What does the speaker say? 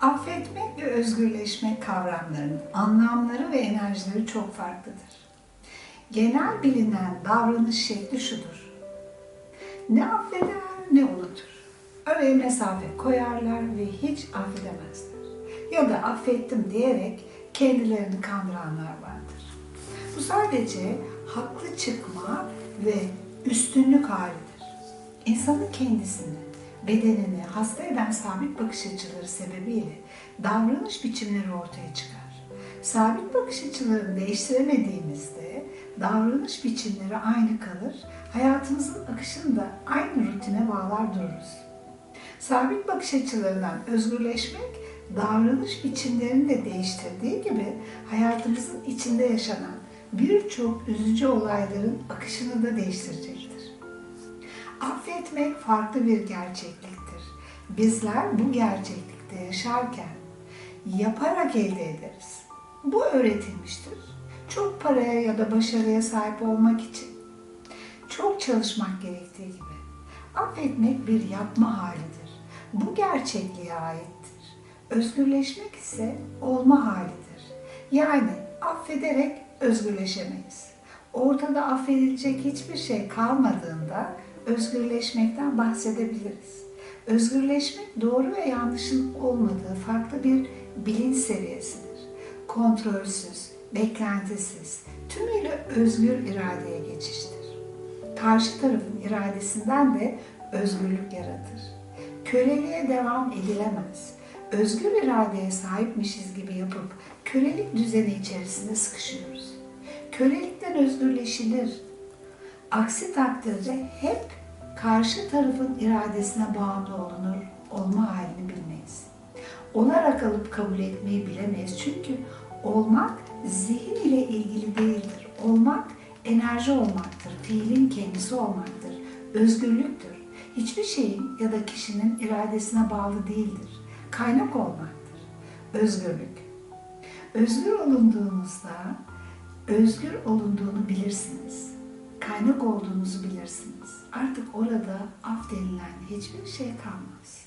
Affetmek ve özgürleşmek kavramlarının anlamları ve enerjileri çok farklıdır. Genel bilinen davranış şekli şudur. Ne affeder ne unutur. Araya mesafe koyarlar ve hiç affedemezler. Ya da affettim diyerek kendilerini kandıranlar vardır. Bu sadece haklı çıkma ve üstünlük halidir. İnsanın kendisini, bedenini hasta eden sabit bakış açıları sebebiyle davranış biçimleri ortaya çıkar. Sabit bakış açılarını değiştiremediğimizde davranış biçimleri aynı kalır, hayatımızın akışını da aynı rutine bağlar dururuz. Sabit bakış açılarından özgürleşmek, davranış biçimlerini de değiştirdiği gibi hayatımızın içinde yaşanan birçok üzücü olayların akışını da değiştirecektir. Affetmek farklı bir gerçekliktir. Bizler bu gerçeklikte yaşarken yaparak elde ederiz. Bu öğretilmiştir. Çok paraya ya da başarıya sahip olmak için çok çalışmak gerektiği gibi. Affetmek bir yapma halidir. Bu gerçekliğe aittir. Özgürleşmek ise olma halidir. Yani affederek özgürleşemeyiz. Ortada affedilecek hiçbir şey kalmadığında özgürleşmekten bahsedebiliriz. Özgürleşmek doğru ve yanlışın olmadığı farklı bir bilinç seviyesidir. Kontrolsüz, beklentisiz, tümüyle özgür iradeye geçiştir. Karşı tarafın iradesinden de özgürlük yaratır. Köleliğe devam edilemez. Özgür iradeye sahipmişiz gibi yapıp kölelik düzeni içerisinde sıkışıyoruz. Kölelikten özgürleşilir. Aksi takdirde hep karşı tarafın iradesine bağımlı olunur, olma halini bilmeyiz. Olarak alıp kabul etmeyi bilemeyiz. Çünkü olmak zihin ile ilgili değildir. Olmak enerji olmaktır, fiilin kendisi olmaktır, özgürlüktür. Hiçbir şeyin ya da kişinin iradesine bağlı değildir. Kaynak olmaktır. Özgürlük. Özgür olunduğunuzda özgür olunduğunu bilirsiniz. Kaynak olduğunuzu bilirsiniz. Artık orada af denilen hiçbir şey kalmaz.